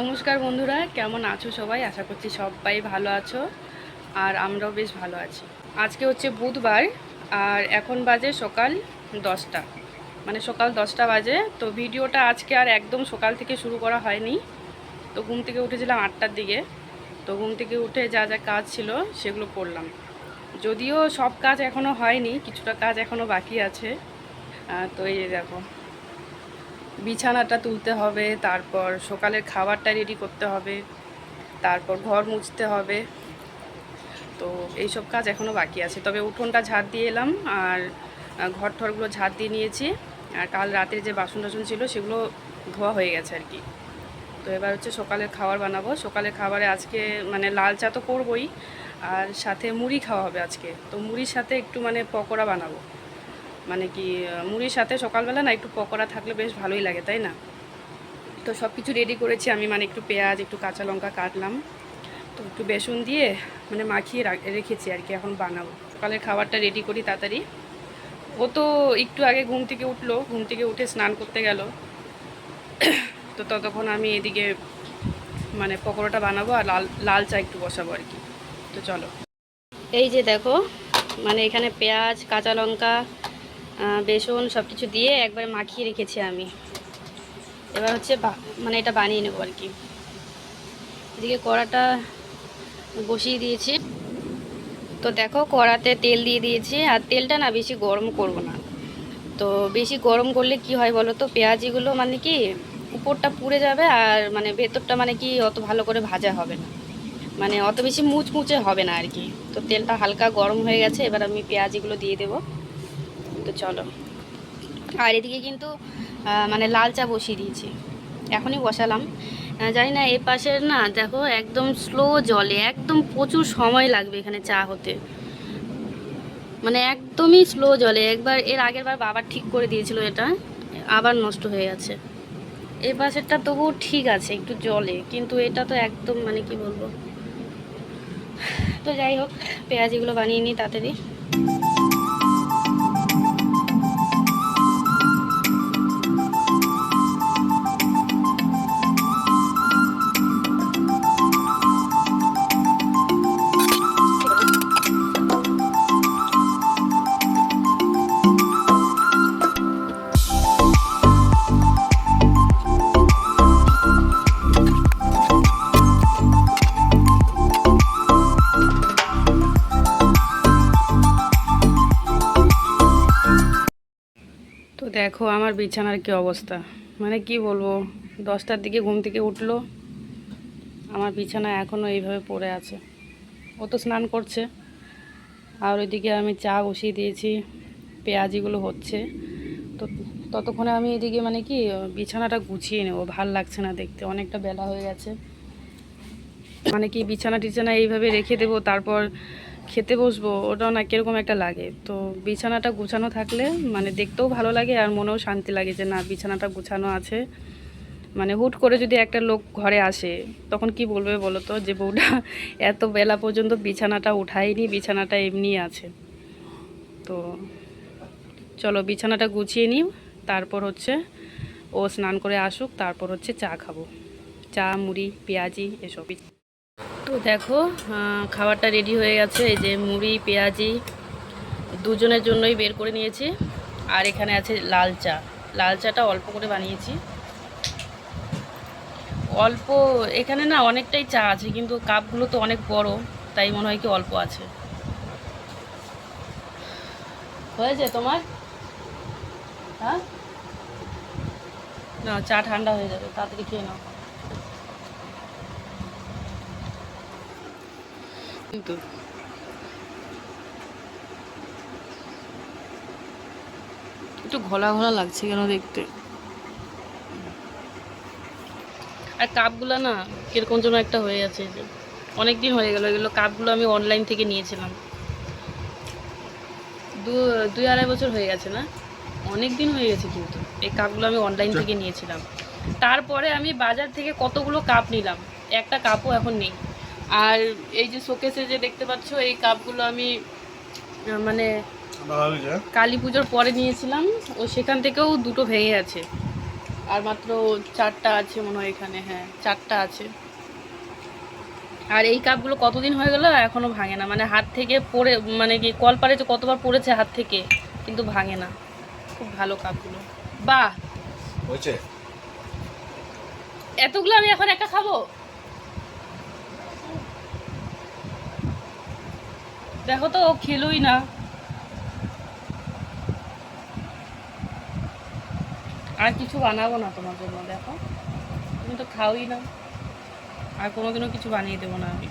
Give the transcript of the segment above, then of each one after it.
নমস্কার বন্ধুরা, কেমন আছো সবাই? আশা করছি সবাই ভালো আছো আর আমরাও বেশ ভালো আছি। আজকে হচ্ছে বুধবার আর এখন বাজে সকাল দশটা। মানে সকাল দশটা বাজে, তো ভিডিওটা আজকে আর একদম সকাল থেকে শুরু করা হয়নি। তো ঘুম থেকে উঠেছিলাম আটটার দিকে। তো ঘুম থেকে উঠে যা যা কাজ ছিল সেগুলো করলাম। যদিও সব কাজ এখনও হয়নি, কিছুটা কাজ এখনও বাকি আছে। তো এই দেখো। বিছানাটা তুলতে হবে, তারপর সকালের খাবারটা রেডি করতে হবে, তারপর ঘর মুছতে হবে। তো এইসব কাজ এখনও বাকি আছে। তবে উঠোনটা ঝাড় দিয়ে এলাম আর ঘর ঠরগুলো ঝাড় দিয়ে নিয়েছি। আর কাল রাতের যে বাসন টাসন ছিল সেগুলো ধোয়া হয়ে গেছে আর কি। তো এবার হচ্ছে সকালের খাবার বানাবো। সকালের খাবারে আজকে মানে লাল চা তো করবই, আর সাথে মুড়ি খাওয়া হবে আজকে। তো মুড়ির সাথে একটু মানে পকোড়া বানাবো। মানে কি মুড়ির সাথে সকালবেলা না একটু পকোড়া থাকলে বেশ ভালোই লাগে, তাই না? তো সব কিছু রেডি করেছি, আমি মানে একটু পেঁয়াজ, একটু কাঁচা লঙ্কা কাটলাম। তো একটু বেসন দিয়ে মানে মাখিয়ে রেখেছি আর কি, এখন বানাবো। সকালের খাবারটা রেডি করি তাড়াতাড়ি। ও তো একটু আগে ঘুম থেকে উঠল, ঘুম থেকে উঠে স্নান করতে গেল। তো ততক্ষণ আমি এদিকে মানে পকোড়াটা বানাবো আর লাল লাল চা একটু বসাবো আর কি। তো চলো। এই যে দেখো মানে এখানে পেঁয়াজ, কাঁচা লঙ্কা বেসন সব কিছু দিয়ে একবার মাখিয়ে রেখেছি আমি। এবার হচ্ছে মানে এটা বানিয়ে নেব আর কি। এদিকে কড়াটা বসিয়ে দিয়েছি। তো দেখো, কড়াতে তেল দিয়ে দিয়েছি। আর তেলটা না বেশি গরম করব না। তো বেশি গরম করলে কি হয় বলো তো? পেঁয়াজিগুলো মানে কি উপরটা পুড়ে যাবে আর মানে ভেতরটা মানে কি অত ভালো করে ভাজা হবে না। মানে অত বেশি মুচমুচে হবে না আর কি। তো তেলটা হালকা গরম হয়ে গেছে। এবার আমি পেঁয়াজিগুলো দিয়ে দেবো। তো চলো। আর এদিকে কিন্তু মানে লাল চা বসিয়ে দিয়েছি। এখনই বসালাম। জানি না, এ পাশের না, দেখো, একদম স্লো জলে, একদম প্রচুর সময় লাগবে এখানে চা হতে। মানে একদমই স্লো জলে, একবার, এর আগের বার বাবা ঠিক করে দিয়েছিল এটা, আবার নষ্ট হয়ে গেছে। এই পাশেরটা তবুও ঠিক আছে, একটু জলে, কিন্তু এটা তো একদম মানে কি বলব? তো যাই হোক, পেঁয়াজিগুলো বানিয়ে নিই তাড়াতাড়ি। বিছানার কি অবস্থা? মানে কি বলব? দশটার দিকে ঘুম থেকে উঠল। আমার বিছানা এখনও এইভাবে পড়ে আছে। ও তো স্নান করছে। আর ওইদিকে আমি চা বসিয়ে দিয়েছি। পেঁয়াজিগুলো হচ্ছে। তো ততক্ষণে আমি এদিকে মানে কি, বিছানাটা গুছিয়ে নেব। ভালো লাগছে না দেখতে। অনেকটা বেলা হয়ে গেছে। মানে কি বিছানা টিছানা এইভাবে রেখে দেবো, তারপর খেতে বসবো, ওটাও না কীরকম একটা লাগে। তো বিছানাটা গুছানো থাকলে মানে দেখতেও ভালো লাগে আর মনেও শান্তি লাগে যে না, বিছানাটা গুছানো আছে। মানে হুট করে যদি একটা লোক ঘরে আসে, তখন কি বলবে বলো তো? যে বউটা এত বেলা পর্যন্ত বিছানাটা উঠায়নি, বিছানাটা এমনি আছে। তো চলো বিছানাটা গুছিয়ে নিই, তারপর হচ্ছে ও স্নান করে আসুক, তারপর হচ্ছে চা খাব। চা, মুড়ি, পেঁয়াজি, এসবই। তো দেখো খাবারটা রেডি হয়ে গেছে। এই যে মুড়ি, পেঁয়াজি, দুজনের জন্যই বের করে নিয়েছি। আর এখানে আছে লাল চা। লাল চাটা অল্প করে বানিয়েছি। অল্প, এখানে না অনেকটাই চা আছে, কিন্তু কাপগুলো তো অনেক বড়, তাই মনে হয় কি অল্প আছে। হয়েছে তোমার? হ্যাঁ? না, চা ঠান্ডা হয়ে যাবে, তাড়াতাড়ি খেয়ে নাও। কিন্তু। একটু ঘোলা ঘোলা লাগছে কেন দেখতে? আর কাপগুলো না কীরকম যেন একটা হয়ে আছে যে। অনেক দিন হয়ে গেল এগুলো কাপগুলো আমি অনলাইন থেকে নিয়েছিলাম। দু দুই আড়াই বছর হয়ে গেছে না? অনেক দিন হয়ে গেছে কিন্তু এই কাপগুলো আমি অনলাইন থেকে নিয়েছিলাম। তারপরে আমি বাজার থেকে কতগুলো কাপ নিলাম? একটা কাপও এখন নেই। আর এই যে শোকেসে যে দেখতে পাচ্ছ এই কাপগুলো আমি মানে কালী পুজোর পরে নিয়েছিলাম। ও সেখান থেকেও দুটো ভেঙে আছে। আর মাত্র চারটা আছে মনে হয় এখানে হ্যাঁ চারটা আছে। আর এই কাপগুলো কতদিন হয়ে গেল? এখনও ভাঙে না। মানে হাত থেকে পড়ে মানে কি কল পারে যে কতবার পড়েছে হাত থেকে কিন্তু ভাঙে না। খুব ভালো কাপগুলো। বাহ! হয়েছে? এতগুলো আমি এখন একা খাব? দেখো তো, ও খেলোই না। আর কিছু বানাবো না তোমার জন্য, দেখো। তুমি তো খাওই না। আর কোনোদিনও কিছু বানিয়ে দেবো না আমি।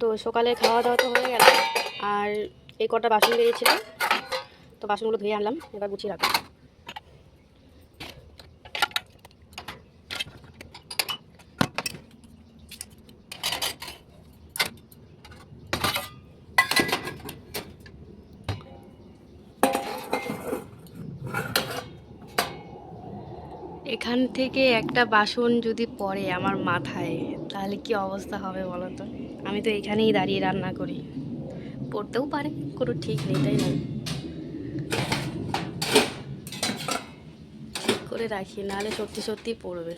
তো সকালে খাওয়া দাওয়া তো হয়ে গেল। আর এই কটা বাসন বেরিয়েছিল তো বাসনগুলো ধুয়ে আনলাম, এবার গুছিয়ে রাখব। এখান থেকে একটা বাসন যদি পড়ে আমার মাথায়, তাহলে কি অবস্থা হবে বলো তো? আমি তো এখানেই দাঁড়িয়ে রান্না করি। পড়তেও পারে, কোনো ঠিক নেই, তাই না? করে রাখি, নাহলে সত্যি সত্যি পড়বে।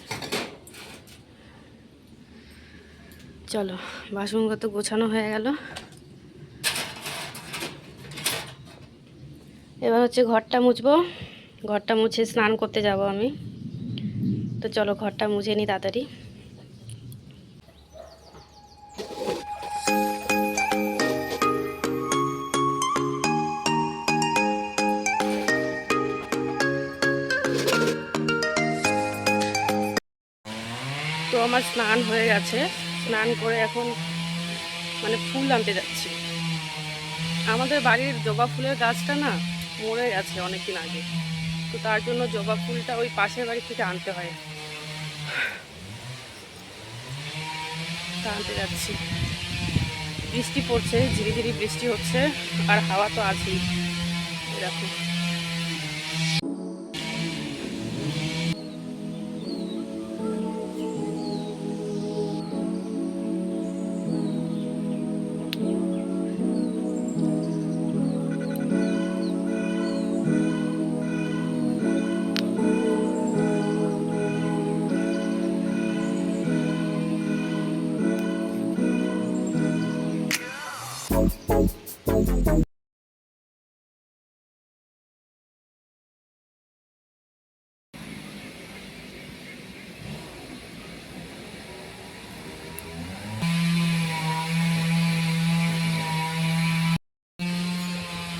চলো বাসনগত গোছানো হয়ে গেল। এবার হচ্ছে ঘরটা মুছবো। ঘরটা মুছে স্নান করতে যাব আমি। তো চলো, ঘরটা মুছে নি তাড়াতাড়ি। তো আমার স্নান হয়ে গেছে। স্নান করে এখন মানে ফুল আনতে যাচ্ছি। আমাদের বাড়ির জবা ফুলের গাছটা না মরে গেছে অনেকদিন আগে। তো তার জন্য জবা ফুলটা ওই পাশের বাড়ি থেকে আনতে হয়। তা আনতে যাচ্ছি। বৃষ্টি পড়ছে ঝিরি ঝিরি বৃষ্টি হচ্ছে, আর হাওয়া তো আছেই। এরকম।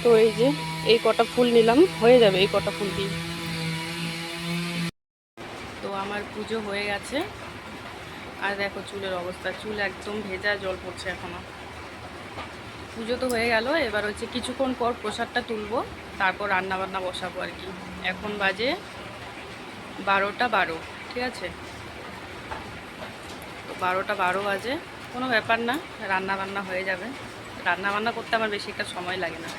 তো এই যে, এই কটা ফুল নিলাম, হয়ে যাবে এই কটা ফুল দিয়ে। তো আমার পুজো হয়ে গেছে। আর দেখো চুলের অবস্থা, চুল একদম ভেজা, জল পড়ছে এখনও। পুজো তো হয়ে গেল, এবার হচ্ছে কিছুক্ষণ পর প্রসাদটা তুলবো, তারপর রান্না বান্না বসাবো আর কি। এখন বাজে বারোটা বারো, ঠিক আছে? তো বারোটা বারো বাজে, কোনো ব্যাপার না রান্না বান্না হয়ে যাবে। রান্না বান্না করতে আমার বেশি একটা সময় লাগে না।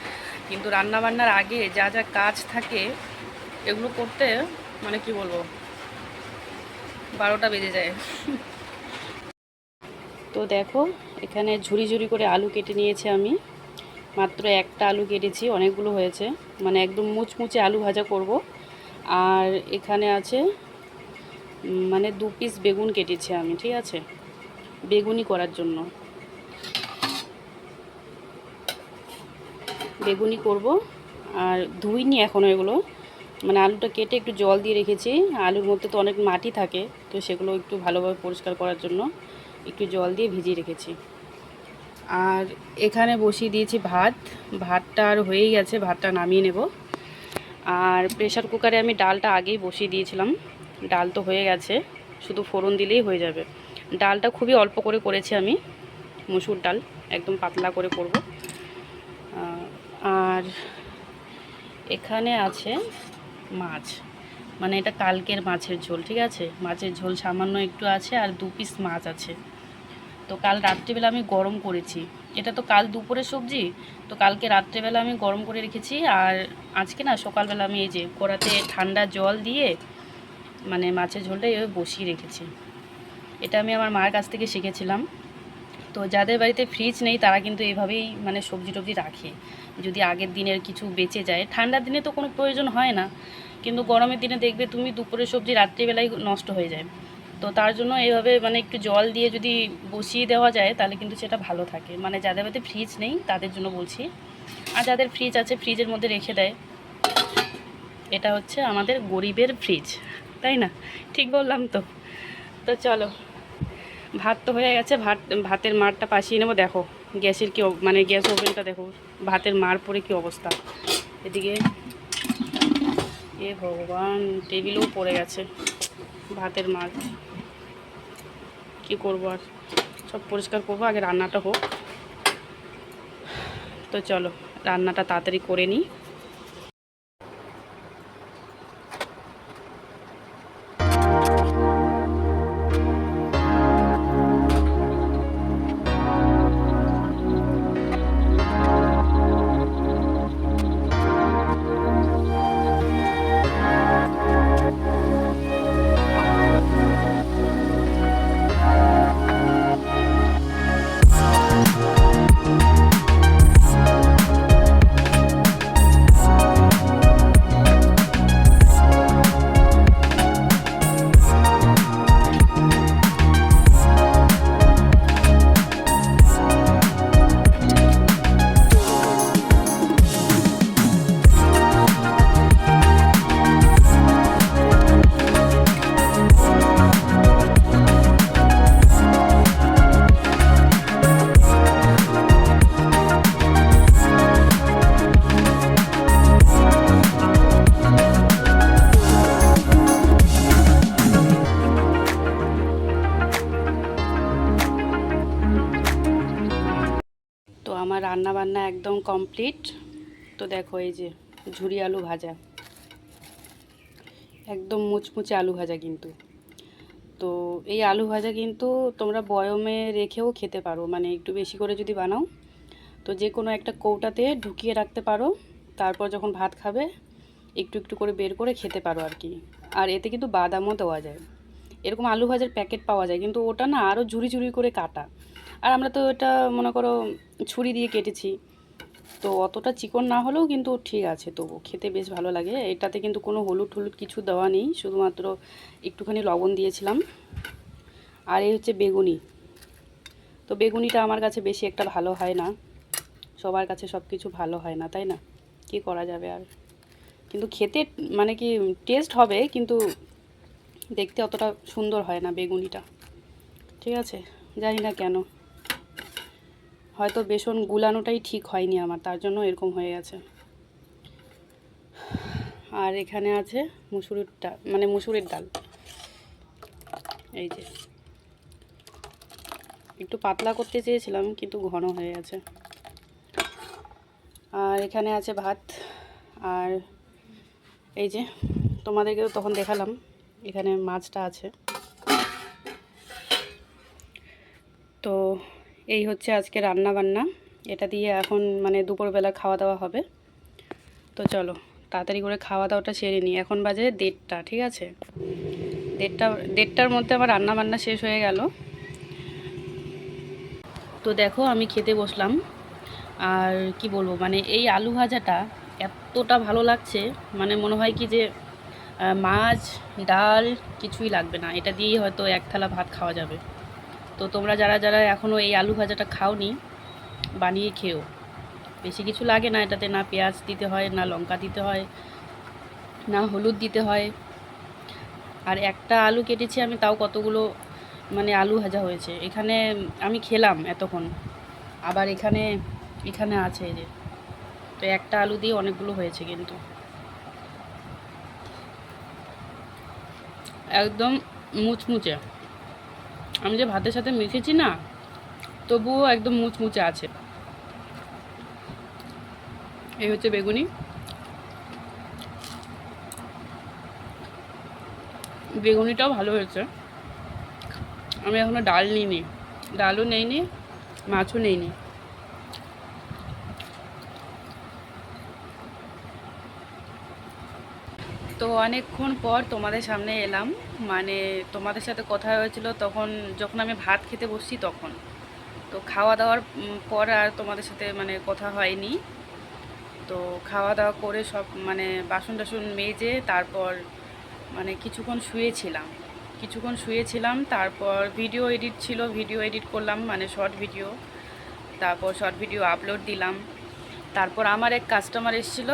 কিন্তু রান্না বান্নার আগে যা যা কাজ থাকে, এগুলো করতে মানে কি বলব, বারোটা বেজে যায়। তো দেখো, এখানে ঝুড়ি ঝুড়ি করে আলু কেটে নিয়েছি আমি। মাত্র একটা আলু কেটেছি, অনেকগুলো হয়েছে। মানে একদম মুচমুচে আলু ভাজা করব। আর এখানে আছে মানে দু পিস বেগুন কেটেছি আমি, ঠিক আছে? বেগুনি করার জন্য। বেগুনি করব আর ধুইনি এখনও এগুলো। মানে আলুটা কেটে একটু জল দিয়ে রেখেছি। আলুর মধ্যে তো অনেক মাটি থাকে, তো সেগুলো একটু ভালোভাবে পরিষ্কার করার জন্য একটু জল দিয়ে ভিজিয়ে রেখেছি। আর এখানে বসিয়ে দিয়েছি ভাত। ভাতটা আর হয়েই গেছে, ভাতটা নামিয়ে নেব। আর প্রেশার কুকারে আমি ডালটা আগেই বসিয়ে দিয়েছিলাম। ডাল তো হয়ে গেছে, শুধু ফোড়ন দিলেই হয়ে যাবে। ডালটা খুবই অল্প করে করেছি আমি, মুসুর ডাল, একদম পাতলা করে করব। আর এখানে আছে মাছ। মানে এটা কালকের মাছের ঝোল, ঠিক আছে? মাছের ঝোল সামান্য একটু আছে আর দু পিস মাছ আছে। তো কাল রাত্রিবেলা আমি গরম করেছি। এটা তো কাল দুপুরের সবজি, তো কালকে রাত্রেবেলা আমি গরম করে রেখেছি। আর আজকে না, সকালবেলা আমি এই যে কড়াতে ঠান্ডা জল দিয়ে মানে মাছের ঝোলটা এভাবে বসিয়ে রেখেছি। এটা আমি আমার মার কাছ থেকে শিখেছিলাম। তো যাদের বাড়িতে ফ্রিজ নেই, তারা কিন্তু এইভাবেই মানে সবজি টবজি রাখে। যদি আগের দিনের কিছু বেঁচে যায়, ঠান্ডার দিনে তো কোনো প্রয়োজন হয় না। কিন্তু গরমের দিনে দেখবে তুমি দুপুরের সবজি রাত্রিবেলায় নষ্ট হয়ে যায়। তো তার জন্য এইভাবে মানে একটু জল দিয়ে যদি বসিয়ে দেওয়া যায়, তাহলে কিন্তু সেটা ভালো থাকে। মানে যাদের বাড়িতে ফ্রিজ নেই, তাদের জন্য বলছি। আর যাদের ফ্রিজ আছে ফ্রিজের মধ্যে রেখে দেয়। এটা হচ্ছে আমাদের গরিবের ফ্রিজ তাই না? ঠিক বললাম তো? তো চলো। ভাত তো হয়ে গেছে, ভাত, ভাতের মারটা পাশিয়ে নেব, দেখো। গ্যাসের কি মানে গ্যাস ওভেনটা দেখো, ভাতের মার পরে কি অবস্থা। এদিকে এ ভগবান, টেবিলেও পড়ে গেছে, ভাতের মার। কি করব আর? সব পরিষ্কার করব, আগে রান্নাটা হোক। তো চলো, রান্নাটা তাড়াতাড়ি করে নিই। আমার রান্না বান্না একদম কমপ্লিট। তো দেখো এই যে ঝুরি আলু ভাজা। একদম মুচমুচে আলু ভাজা কিন্তু। তো এই আলু ভাজা কিন্তু তোমরা বয়মে রেখেও খেতে পারো। মানে একটু বেশি করে যদি বানাও, তো যে কোনো একটা কৌটাতে ঢুকিয়ে রাখতে পারো। তারপর যখন ভাত খাবে, একটু একটু করে বের করে খেতে পারো আর কি। আর এতে কিন্তু বাদামও দেওয়া যায়। এরকম আলু ভাজার প্যাকেট পাওয়া যায়। কিন্তু ওটা না আরও ঝুরি ঝুরি করে কাটা। আর আমরা তো এটা, মনে করো, ছুরি দিয়ে কেটেছি। তো অতটা চিকন না হলেও কিন্তু ঠিক আছে, তবু খেতে বেশ ভালো লাগে। এটাতে কিন্তু কোনো হলুদ হলুদ কিছু দেওয়া নেই, শুধুমাত্র একটুখানি লবণ দিয়েছিলাম। আর এই হচ্ছে বেগুনি। তো বেগুনিটা আমার কাছে বেশি একটা ভালো হয় না। সবার কাছে সব কিছু ভালো হয় না, তাই না? কি করা যাবে আর? কিন্তু খেতে মানে কি টেস্ট হবে, কিন্তু দেখতে অতটা সুন্দর হয় না বেগুনিটা। ঠিক আছে? জানি না কেন। হয়তো বেসন গুলানোটাই ঠিক হয়নি আমার, তার জন্য এরকম হয়ে গেছে। আর এখানে আছে মুসুরির ডাল মানে মুসুরির ডাল। এই যে। একটু পাতলা করতে চেয়েছিলাম, কিন্তু ঘন হয়ে গেছে। আর এখানে আছে ভাত, আর এই যে তোমাদেরকেও তখন দেখালাম, এখানে মাছটা আছে তো এই হচ্ছে আজকে রান্না বান্না এটা দিয়ে এখন মানে দুপুরবেলা খাওয়া দাওয়া হবে। তো চলো, তাড়াতাড়ি করে খাওয়া দাওয়াটা সেরে নিই। এখন বাজে দেড়টা, ঠিক আছে? দেড়টা, দেড়টার মধ্যে আমার রান্না বান্না শেষ হয়ে গেল। তো দেখো, আমি খেতে বসলাম। আর কি বলব মানে এই আলু ভাজাটা এতটা ভালো লাগছে মানে মনে হয় কি যে মাছ, ডাল কিছুই লাগবে না। এটা দিয়েই হয়তো এক থালা ভাত খাওয়া যাবে। তো তোমরা যারা যারা এখনও এই আলু ভাজাটা খাওনি, বানিয়ে খেও। বেশি কিছু লাগে না এটাতে, না পেঁয়াজ দিতে হয়, না লঙ্কা দিতে হয়, না হলুদ দিতে হয়। আর একটা আলু কেটেছি আমি, তাও কতগুলো মানে আলু ভাজা হয়েছে। এখানে আমি খেলাম এতক্ষণ। আবার এখানে এখানে আছে যে। তো একটা আলু দিয়ে অনেকগুলো হয়েছে কিন্তু। একদম মুচমুচে। আমি যে ভাতের সাথে মেখেছি না, তবুও একদম মুচমুচে আছে। এই হচ্ছে বেগুনি। বেগুনিটাও ভালো হয়েছে। আমি এখনও ডাল নিইনি। ডালও নেইনি, মাছও নেইনি। তো অনেকক্ষণ পর তোমাদের সামনে এলাম। মানে তোমাদের সাথে কথা হয়েছিল তখন যখন আমি ভাত খেতে বসছি তখন। তো খাওয়া দাওয়ার পর আর তোমাদের সাথে মানে কথা হয়নি। তো খাওয়া দাওয়া করে সব মানে বাসন টাসন মেজে তারপর মানে কিছুক্ষণ শুয়েছিলাম। কিছুক্ষণ শুয়েছিলাম, তারপর ভিডিও এডিট ছিল ভিডিও এডিট করলাম মানে শর্ট ভিডিও তারপর শর্ট ভিডিও আপলোড দিলাম। তারপর আমার এক কাস্টমার এসেছিল,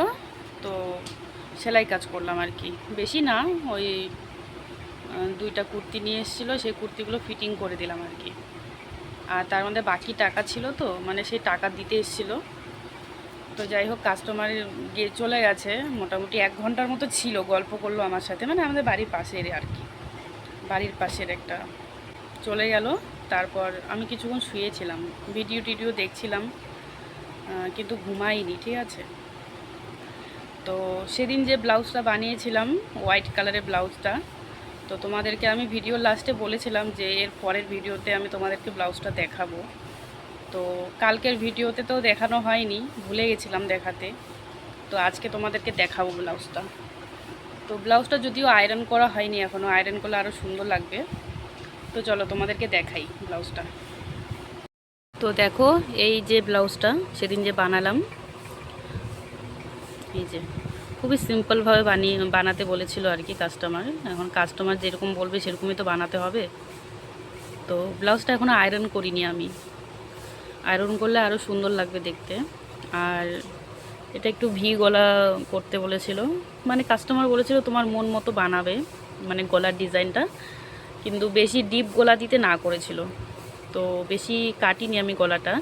তো সেলাই কাজ করলাম আর কি। বেশি না, ওই দুইটা কুর্তি নিয়ে এসেছিল, সেই কুর্তিগুলো ফিটিং করে দিলাম আর কি। আর তার মধ্যে বাকি টাকা ছিল তো মানে সেই টাকা দিতে এসেছিল। তো যাই হোক কাস্টমার গিয়ে চলে গেছে। মোটামুটি এক ঘণ্টার মতো ছিল, গল্প করল আমার সাথে। মানে আমাদের বাড়ির পাশের আর কি। বাড়ির পাশের একটা। চলে গেল। তারপর আমি কিছুক্ষণ শুয়েছিলাম। ভিডিও টিডিও দেখছিলাম। কিন্তু ঘুমাইনি, ঠিক আছে? তো সেদিন যে ব্লাউজটা বানিয়েছিলাম হোয়াইট কালারের ব্লাউজটা, তো তোমাদেরকে আমি ভিডিও লাস্টে বলেছিলাম যে এর পরের ভিডিওতে আমি তোমাদেরকে ব্লাউজটা দেখাবো। তো কালকের ভিডিওতে তো দেখানো হয়নি, ভুলে গেছিলাম দেখাতে। তো আজকে তোমাদেরকে দেখাবো ব্লাউজটা। তো ব্লাউজটা যদিও আয়রন করা হয়নি এখনও আয়রন করলে আরও সুন্দর লাগবে। তো চলো তোমাদেরকে দেখাই ব্লাউজটা। তো দেখো, এই যে ব্লাউজটা, সেদিন যে বানালাম এই যে, খুবই সিম্পলভাবে বানিয়ে বানাতে বলেছিল আর কি কাস্টমার এখন কাস্টমার যেরকম বলবে সেরকমই তো বানাতে হবে। তো ব্লাউজটা এখনও আয়রন করিনি আমি। আয়রন করলে আরও সুন্দর লাগবে দেখতে। আর এটা একটু ভি গলা করতে বলেছিল। মানে কাস্টমার বলেছিল তোমার মন মতো বানাবে মানে গলার ডিজাইনটা। কিন্তু বেশি ডিপ গলা দিতে না করেছিল। তো বেশি কাটিনি আমি গলাটা।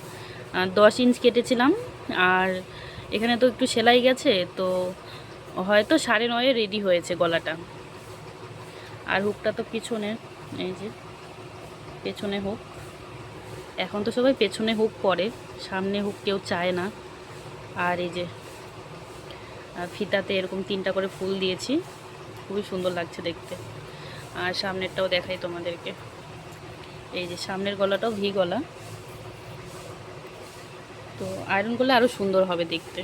দশ ইঞ্চ কেটেছিলাম। আর এখানে তো একটু সেলাই গেছে, তো হয়তো সাড়ে নয়ে রেডি হয়েছে গলাটা। আর হুকটা তো পিছনে, এই যে, পেছনে হুক এখন তো সবাই পেছনে হুক পরে, সামনে হুক কেউ চায় না। আর এই যে ফিতাতে এরকম তিনটা করে ফুল দিয়েছি, খুবই সুন্দর লাগছে দেখতে। আর সামনেরটাও দেখাই তোমাদেরকে। এই যে, সামনের গলাটাও ভি গলা। তো আয়রন করলে আরও সুন্দর হবে দেখতে।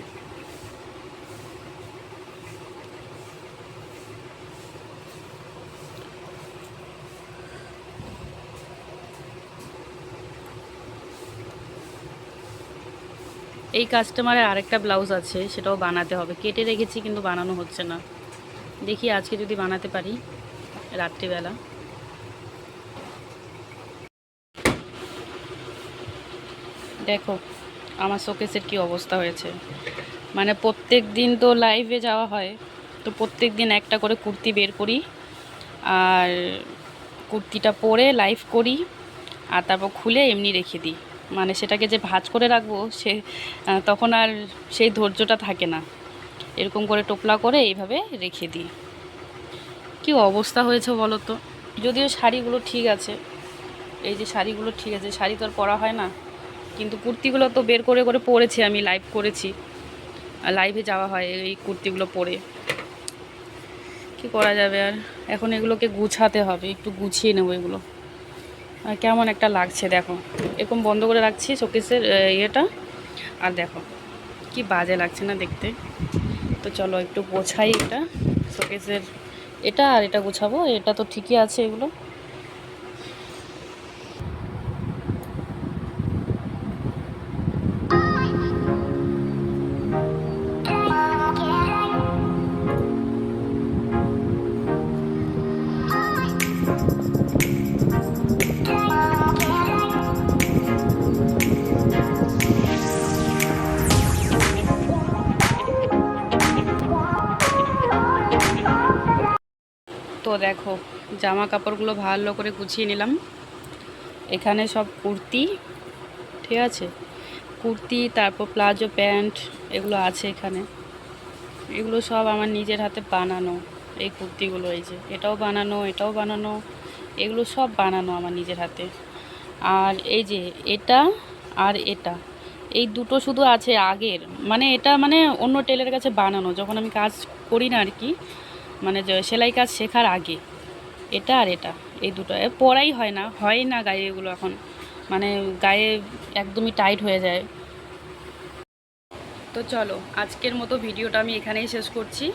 এই কাস্টমারের আরেকটা ব্লাউজ আছে, সেটাও বানাতে হবে। কেটে রেখেছি কিন্তু বানানো হচ্ছে না। দেখি আজকে যদি বানাতে পারি, রাত্রিবেলা। দেখো আমার শোকেসের কি অবস্থা হয়েছে? মানে প্রত্যেক দিন তো লাইভে যাওয়া হয়, তো প্রত্যেক দিন একটা করে কুর্তি বের করি, আর কুর্তিটা পরে লাইভ করি, আর তারপর খুলে এমনি রেখে দিই। মানে সেটাকে যে ভাঁজ করে রাখব, সে তখন আর সেই ধৈর্যটা থাকে না। এরকম করে টোপলা করে এইভাবে রেখে দিই। কি অবস্থা হয়েছে বলো তো? যদিও শাড়িগুলো ঠিক আছে, এই যে শাড়িগুলো ঠিক আছে, শাড়ি তো আর পরা হয় না। কিন্তু কুর্তিগুলো তো বের করে করে পরেছি আমি লাইভ করেছি। লাইভে যাওয়া হয় এই কুর্তিগুলো পরে। কি করা যাবে আর? এখন এগুলোকে গুছাতে হবে, একটু গুছিয়ে নেব এগুলো। আর কেমন একটা লাগছে দেখো। এরকম বন্ধ করে রাখছি শোকেসের ইয়েটা। আর দেখো, কি বাজে লাগছে না দেখতে। তো চলো একটু গোছাই এটা, শোকেসের। এটা আর এটা গোছাবো, এটা তো ঠিকই আছে এগুলো। দেখো জামা কাপড়গুলো ভালো করে গুছিয়ে নিলাম। এখানে সব কুর্তি, ঠিক আছে? কুর্তি, তারপর প্লাজো প্যান্ট, এগুলো আছে এখানে। এগুলো সব আমার নিজের হাতে বানানো, এই কুর্তিগুলো, এই যে। এটাও বানানো এটাও বানানো, এগুলো সব বানানো আমার নিজের হাতে। আর এই যে এটা আর এটা, এই দুটো শুধু আছে আগের। মানে এটা মানে অন্য টেলের কাছে বানানো, যখন আমি কাজ করি না আর কি মানে সেলাই কাজ শেখার আগে। এটা আর এটা, এই দুটো। পরাই হয় না হয় না গায়ে এগুলো এখন। মানে গায়ে একদমই টাইট হয়ে যায়। তো চলো, আজকের মতো ভিডিওটা আমি এখানেই শেষ করছি।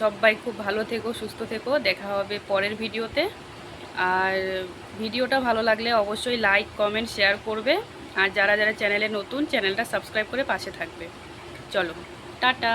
সবাই খুব ভালো থেকো, সুস্থ থেকো। দেখা হবে পরের ভিডিওতে। আর ভিডিওটা ভালো লাগলে অবশ্যই লাইক কমেন্ট শেয়ার করবে। আর যারা যারা চ্যানেলে নতুন, চ্যানেলটা সাবস্ক্রাইব করে পাশে থাকবে। চলো, টাটা।